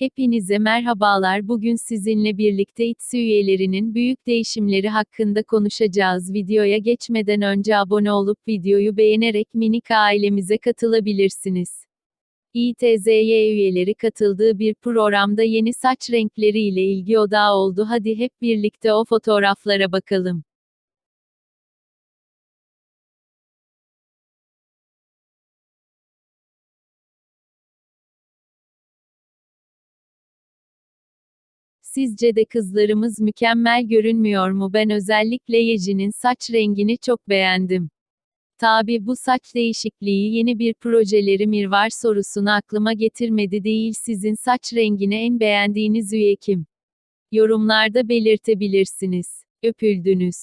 Hepinize merhabalar. Bugün sizinle birlikte İTSİ üyelerinin büyük değişimleri hakkında konuşacağız. Videoya geçmeden önce abone olup videoyu beğenerek minik ailemize katılabilirsiniz. İTZY üyeleri katıldığı bir programda yeni saç renkleri ile ilgi odağı oldu. Hadi hep birlikte o fotoğraflara bakalım. Sizce de kızlarımız mükemmel görünmüyor mu? Ben özellikle Yeji'nin saç rengini çok beğendim. Tabi bu saç değişikliği yeni bir projeleri mi var sorusunu aklıma getirmedi değil sizin saç rengini en beğendiğiniz üye kim? Yorumlarda belirtebilirsiniz. Öpüldünüz.